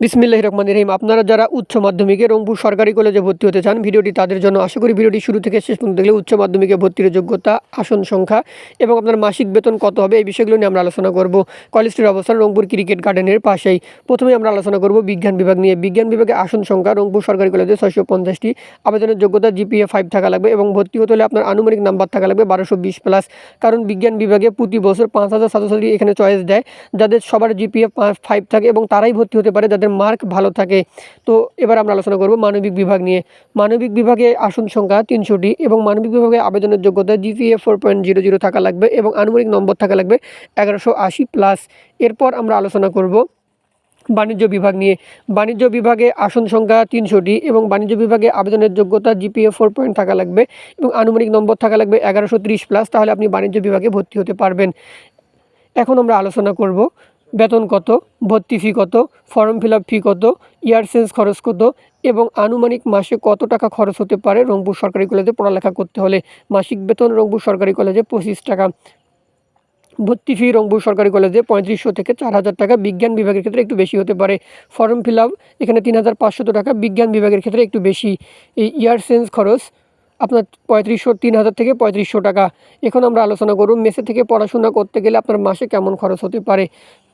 বিসমিল্লাহ রহমান রহিম। আপনারা যারা উচ্চ মাধ্যমিকে রংপুর সরকারি কলেজে ভর্তি হতে চান, ভিডিওটি তাদের জন্য আশা করি ভিডিওটি শুরু থেকে শেষ পর্যন্ত দেখলে উচ্চ মাধ্যমিকে ভর্তির যোগ্যতা, আসন সংখ্যা এবং আপনার মাসিক বেতন কত হবে এই বিষয়গুলো নিয়ে আমরা আলোচনা করব। কলেজটির অবস্থান রংপুর ক্রিকেট গার্ডেনের পাশেই। প্রথমে আমরা আলোচনা করব বিজ্ঞান বিভাগ নিয়ে। বিজ্ঞান বিভাগে আসন সংখ্যা রংপুর সরকারি কলেজে ছয়শো পঞ্চাশটি। আবেদনের যোগ্যতা জিপিএ ফাইভ থাকা লাগবে এবং ভর্তি হতে হলে আপনার আনুমানিক নাম্বার থাকা লাগবে বারোশো বিশ প্লাস কারণ বিজ্ঞান বিভাগে প্রতি বছর পাঁচ হাজার ছাত্রছাত্রী এখানে চয়েস দেয়। যাদের সবার জিপিএ ফাইভ থাকে এবং তারাই ভর্তি হতে পারে। যাদের মার্ক ভালো থাকে। তো এবার আমরা আলোচনা করব মানবিক বিভাগ নিয়ে। মানবিক বিভাগে আসন সংখ্যা তিনশোটি এবং মানবিক বিভাগে আবেদনের যোগ্যতা GPA four point zero zero থাকা লাগবে এবং আনুমানিক নম্বর থাকা লাগবে এগারোশো আশি প্লাস এরপর আমরা আলোচনা করব বাণিজ্য বিভাগ নিয়ে। বাণিজ্য বিভাগে আসন সংখ্যা তিনশোটি এবং বাণিজ্য বিভাগে আবেদনের যোগ্যতা জিপিএ ফোর পয়েন্ট থাকা লাগবে এবং আনুমানিক নম্বর থাকা লাগবে এগারোশো প্লাস তাহলে আপনি বাণিজ্য বিভাগে ভর্তি হতে পারবেন। এখন আমরা আলোচনা করব বেতন কত, ভর্তি ফি কত ফর্ম ফিল আপ ফি কত ইয়ার সেন্স খরচ কত এবং আনুমানিক মাসে কত টাকা খরচ হতে পারে রংপুর সরকারি কলেজে পড়ালেখা করতে হলে? মাসিক বেতন রংপুর সরকারি কলেজে পঁচিশ টাকা। ভর্তি ফি রংপুর সরকারি কলেজে পঁয়ত্রিশশো থেকে চার হাজার টাকা। বিজ্ঞান বিভাগের ক্ষেত্রে একটু বেশি হতে পারে। ফর্ম ফিল আপ এখানে তিন হাজার পাঁচশত টাকা। বিজ্ঞান বিভাগের ক্ষেত্রে একটু বেশি। এই ইয়ার সেন্স খরচ আপনার পঁয়ত্রিশশো, তিন হাজার থেকে পঁয়ত্রিশশো টাকা। এখন আমরা আলোচনা করব মেসে থেকে পড়াশোনা করতে গেলে আপনার মাসে কেমন খরচ হতে পারে?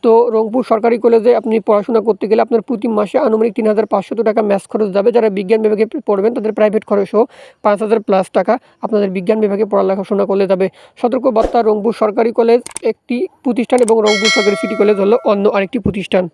তো রংপুর সরকারি কলেজে আপনি পড়াশোনা করতে গেলে আপনার প্রতি মাসে আনুমানিক তিন হাজার পাঁচশত টাকা ম্যাথ খরচ যাবে। যারা বিজ্ঞান বিভাগে পড়বেন তাদের প্রাইভেট খরচও পাঁচ হাজার প্লাস টাকা আপনাদের বিজ্ঞান বিভাগে পড়ালেখাশোনা করলে যাবে। সতর্কবার্তা, রংপুর সরকারি কলেজ একটি প্রতিষ্ঠান এবং রংপুর সরকারি সিটি কলেজ হলো অন্য আরেকটি প্রতিষ্ঠান।